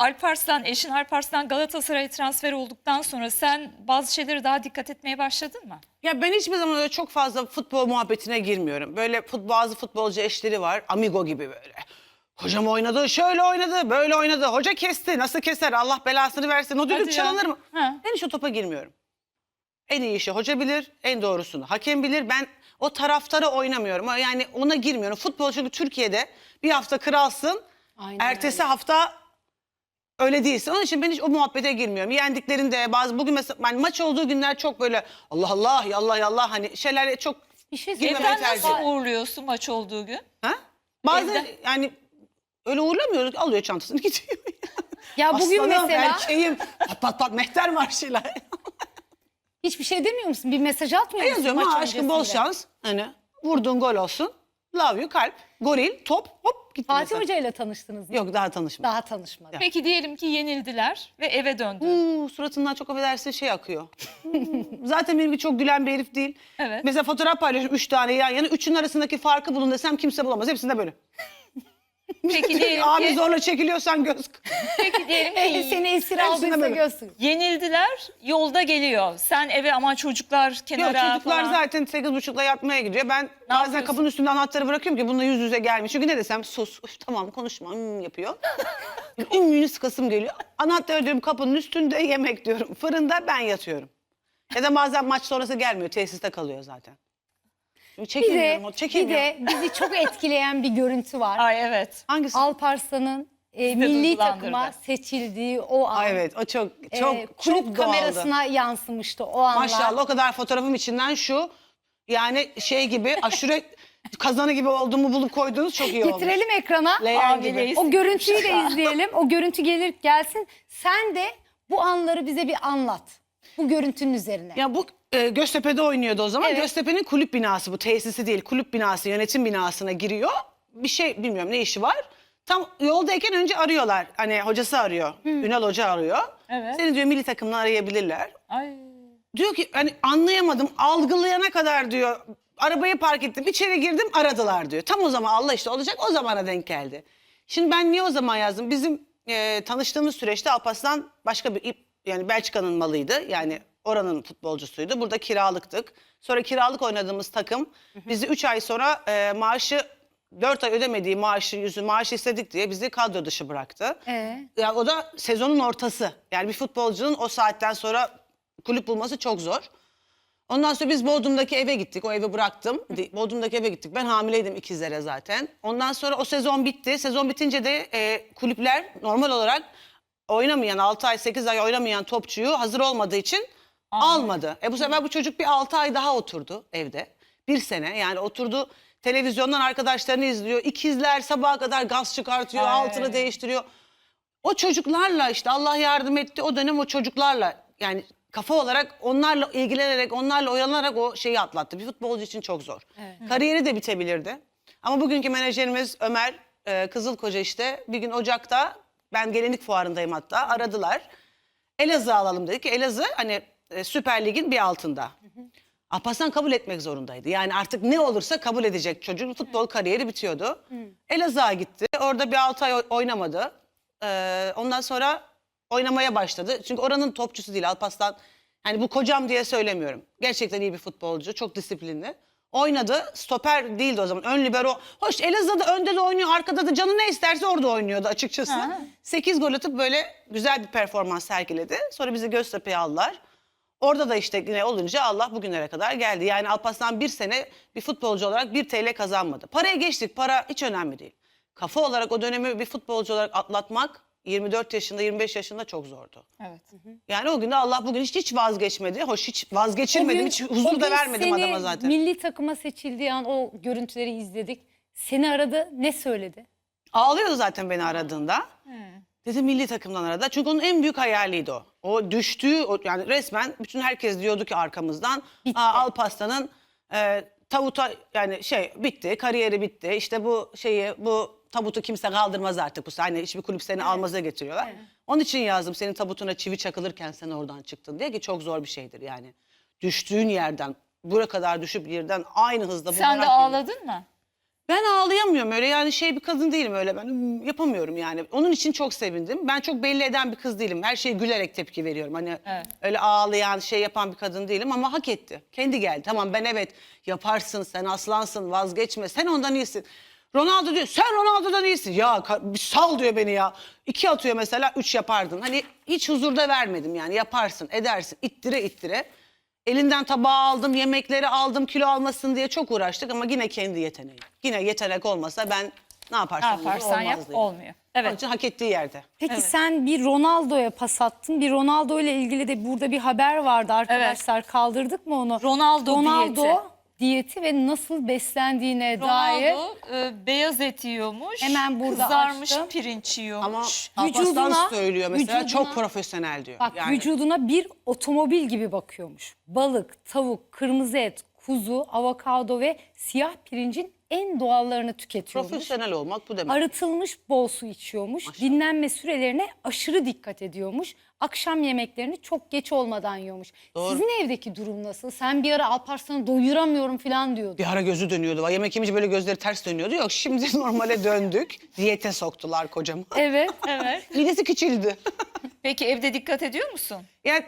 Alparslan, eşin Alparslan Galatasaray'a transfer olduktan sonra sen bazı şeyleri daha dikkat etmeye başladın mı? Ya ben hiçbir zaman öyle çok fazla futbol muhabbetine girmiyorum. Böyle fut, bazı futbolcu eşleri var. Amigo gibi böyle. Hocam oynadı, şöyle oynadı, böyle oynadı. Hoca kesti. Nasıl keser? Allah belasını versin. O düdük çalınır mı? Ha. Ben hiç o topa girmiyorum. En iyi işi hoca bilir, en doğrusunu hakem bilir. Ben o taraftara oynamıyorum. Yani ona girmiyorum. Futbol çünkü Türkiye'de bir hafta kralsın. Aynen ertesi öyle. hafta öyle değilsin. Onun için ben hiç o muhabbete girmiyorum. Yendiklerinde bazı bugün mesela yani maç olduğu günler çok böyle Allah Allah ya Allah ya Allah hani şeyler çok Bir şey Girmemeyi. Evden tercih nasıl ederim. uğurluyorsun maç olduğu gün? ha? Bazen Evden- yani öyle uğurlamıyoruz. Alıyor çantasını gidiyor. Ya bugün Aslanım, mesela erkeğim. Pat pat pat mehter marşıyla. hiçbir şey demiyor musun? Bir mesaj atmıyor Ne musun yazıyorum maç ha aşkım bol öncesinde? şans. Hani vurduğun gol olsun. Love you kalp. Goril top hop gitti. Fatih mesela. Hoca ile tanıştınız mı? Yok daha tanışmadım. Daha tanışmadı. Peki diyelim ki yenildiler ve eve döndü. Uuu suratından çok affedersin şey akıyor. Zaten benimki çok gülen bir herif değil. Evet. Mesela fotoğraf paylaşıyorum üç tane yan yana. Üçünün arasındaki farkı bulun desem kimse bulamaz. Hepsinde böyle. Peki diyelim Abi ki, zorla çekiliyorsan göz. peki diyelim Eh, ki Seni esir aldıysa böyle. görsün. yenildiler, yolda geliyor. Sen eve ama çocuklar Yok kenara çocuklar falan. zaten sekiz buçukla yatmaya gidiyor. Ben bazen yapıyorsun? kapının üstünde anahtarı bırakıyorum ki bununla yüz yüze gelmiş. Çünkü ne desem sus üf, tamam konuşma hmm, yapıyor. Ümmüğünü sıkasım geliyor. Anahtarı diyorum kapının üstünde yemek diyorum. Fırında ben yatıyorum. Ya da bazen maç sonrası gelmiyor tesiste kalıyor zaten. Bir çekemiyorum. de, o, bir çekemiyorum. de bizi çok etkileyen bir görüntü var. Ay evet. Hangisi? Alparslan'ın e, milli duygulandırdı. takıma seçildiği o an. Ay evet o çok e, çok kulüp çok doğaldı. kamerasına yansımıştı o anlar. Maşallah o kadar fotoğrafım içinden şu yani şey gibi aşure kazanı gibi olduğumu bulup koyduğunuz çok iyi olmuş. Getirelim ekrana. Leğen gibi. O görüntüyü de izleyelim. O görüntü gelir gelsin. Sen de bu anları bize bir anlat. Bu görüntünün üzerine. Ya bu e, Göztepe'de oynuyordu o zaman. Evet. Göztepe'nin kulüp binası bu tesisi değil. Kulüp binası, yönetim binasına giriyor. Bir şey bilmiyorum ne işi var. Tam yoldayken önce arıyorlar. Hani hocası arıyor. Ünal Hoca arıyor. Evet. Seni diyor milli takımla arayabilirler. Ay. Diyor ki hani anlayamadım algılayana kadar diyor arabayı park ettim içeri girdim aradılar diyor. Tam o zaman Allah işte olacak o zamana denk geldi. Şimdi ben niye o zaman yazdım? Bizim e, tanıştığımız süreçte Alparslan başka bir yani Belçika'nın malıydı. Yani oranın futbolcusuydu. Burada kiralıktık. Sonra kiralık oynadığımız takım bizi 3 ay sonra e, maaşı 4 ay ödemediği maaşı yüzü maaşı istedik diye bizi kadro dışı bıraktı. Ee? Ya o da sezonun ortası. Yani bir futbolcunun o saatten sonra kulüp bulması çok zor. Ondan sonra biz Bodrum'daki eve gittik. O evi bıraktım. Bodrum'daki eve gittik. Ben hamileydim ikizlere zaten. Ondan sonra o sezon bitti. Sezon bitince de e, kulüpler normal olarak oynamayan 6 ay 8 ay oynamayan topçuyu hazır olmadığı için almadı. E bu sefer bu çocuk bir 6 ay daha oturdu evde. Bir sene yani oturdu televizyondan arkadaşlarını izliyor. İkizler sabaha kadar gaz çıkartıyor, Ay. altını değiştiriyor. O çocuklarla işte Allah yardım etti o dönem o çocuklarla yani kafa olarak onlarla ilgilenerek onlarla oyalanarak o şeyi atlattı. Bir futbolcu için çok zor. Kariyeri de bitebilirdi. Ama bugünkü menajerimiz Ömer e, Kızılkoca işte bir gün Ocak'ta ben gelinlik fuarındayım hatta aradılar. Elazığ alalım dedik. Elazığ hani e, Süper Lig'in bir altında. Alparslan kabul etmek zorundaydı. Yani artık ne olursa kabul edecek. Çocuğun futbol kariyeri bitiyordu. Elazığ'a gitti. Orada bir 6 ay oy- oynamadı. Ee, ondan sonra oynamaya başladı. Çünkü oranın topçusu değil Alparslan. Yani bu kocam diye söylemiyorum. Gerçekten iyi bir futbolcu. Çok disiplinli. Oynadı. Stoper değildi o zaman. Ön libero. Hoş Elazığ'da önde de oynuyor. Arkada da canı ne isterse orada oynuyordu açıkçası. Ha. 8 gol atıp böyle güzel bir performans sergiledi. Sonra bizi Göztepe'ye aldılar. Orada da işte yine olunca Allah bugünlere kadar geldi. Yani Alparslan bir sene bir futbolcu olarak 1 TL kazanmadı. Paraya geçtik. Para hiç önemli değil. Kafa olarak o dönemi bir futbolcu olarak atlatmak 24 yaşında 25 yaşında çok zordu. Evet. Yani o gün de Allah bugün hiç, hiç vazgeçmedi. Hoş hiç O vazgeçirmedim. gün- hiç o huzur gün da vermedim seni adama zaten. Milli takıma seçildiği an o görüntüleri izledik. Seni aradı ne söyledi? Ağlıyordu zaten beni aradığında. Dedi milli takımdan arada. Çünkü onun en büyük hayaliydi o. O düştüğü o, yani resmen bütün herkes diyordu ki arkamızdan. Aa, Alparslan'ın e, tabuta yani şey bitti, kariyeri bitti. İşte bu şeyi bu tabutu kimse kaldırmaz artık bu sahne. Hiçbir kulüp seni almaza getiriyorlar. Onun için yazdım senin tabutuna çivi çakılırken sen oradan çıktın diye ki çok zor bir şeydir yani. Düştüğün yerden buraya kadar düşüp yerden aynı hızda Sen de bumerang gibi. ağladın mı? Ben ağlayamıyorum öyle yani şey bir kadın değilim öyle ben hmm, yapamıyorum yani. Onun için çok sevindim. Ben çok belli eden bir kız değilim. Her şeye gülerek tepki veriyorum. Hani Evet. öyle ağlayan şey yapan bir kadın değilim ama hak etti. Kendi geldi. Tamam ben evet yaparsın sen aslansın vazgeçme sen ondan iyisin. Ronaldo diyor sen Ronaldo'dan iyisin. Ya sal diyor beni ya. İki atıyor mesela üç yapardın. Hani hiç huzurda vermedim yani yaparsın edersin ittire ittire. Elinden tabağı aldım, yemekleri aldım, kilo almasın diye çok uğraştık ama yine kendi yeteneği. Yine yetenek olmasa ben ne Ne yaparsam yaparsan yap olmuyor. Onun Evet. için hak ettiği yerde. Peki sen bir Ronaldo'ya pas attın. Bir Ronaldo ile ilgili de burada bir haber vardı arkadaşlar. Kaldırdık mı onu? Ronaldo Ronaldo diyeti. Diyeti ve nasıl beslendiğine dair Ronaldo e, beyaz et yiyormuş. Hemen burada Kızarmış açtım. pirinç Ama yiyormuş. Alparslan Vücuduna- söylüyor mesela vücuduna- çok profesyonel diyor. Bak yani, vücuduna bir otomobil gibi bakıyormuş. Balık, tavuk, kırmızı et, kuzu, avokado ve siyah pirincin en doğallarını tüketiyormuş. profesyonel olmak bu demek. Arıtılmış bol su içiyormuş. Dinlenme sürelerine aşırı dikkat ediyormuş. Akşam yemeklerini çok geç olmadan yiyormuş. Doğru. Sizin evdeki durum nasıl? Sen bir ara Alparslan'ı doyuramıyorum falan diyordun. Bir ara gözü dönüyordu. Yemek yemeyince böyle gözleri ters dönüyordu. Yok şimdi normale döndük. Diyete soktular kocamı. Evet. Evet. Midesi küçüldü. Peki evde dikkat ediyor musun? Yani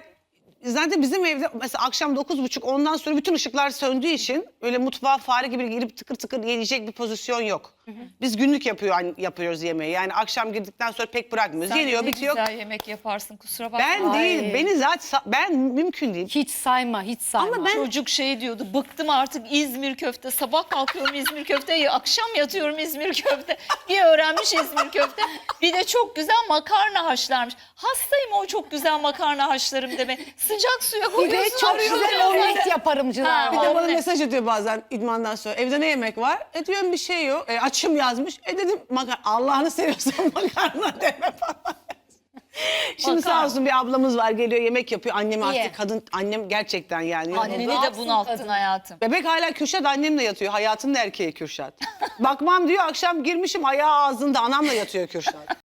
zaten bizim evde mesela akşam 9.30 ondan sonra bütün ışıklar söndüğü için öyle mutfağa fare gibi girip tıkır tıkır yiyecek bir pozisyon yok. Biz günlük yapıyor yapıyoruz yemeği. Yani akşam girdikten sonra pek bırakmıyoruz. Sen Geliyor ne bitiyor. güzel yemek yaparsın kusura bakma. Ben Ay. değil. Beni zaten ben mümkün değil. Hiç sayma, hiç sayma. Ama ben- Çocuk şey diyordu bıktım artık İzmir köfte sabah kalkıyorum İzmir köfte akşam yatıyorum İzmir köfte bir öğrenmiş İzmir köfte bir de çok güzel makarna haşlarmış hastayım o çok güzel makarna haşlarım deme sıcak suya bir de koyuyorsun çok arıyorsun. güzel omlet yaparım Çınar. Ha, Bir de bana mesaj atıyor bazen idmandan sonra. Evde ne yemek var? E diyorum bir şey yok. E, açım yazmış. E dedim makarna. Allah'ını seviyorsan makarna deme falan. Şimdi sağ Makarna. olsun bir ablamız var geliyor yemek yapıyor. Annem İyi. artık kadın annem gerçekten yani. Anneni Ne de yapsın bunalttın kadın? hayatım. Bebek hala Kürşat annemle yatıyor. Hayatının erkeği Kürşat. Bakmam diyor akşam girmişim ayağı ağzında anamla yatıyor Kürşat.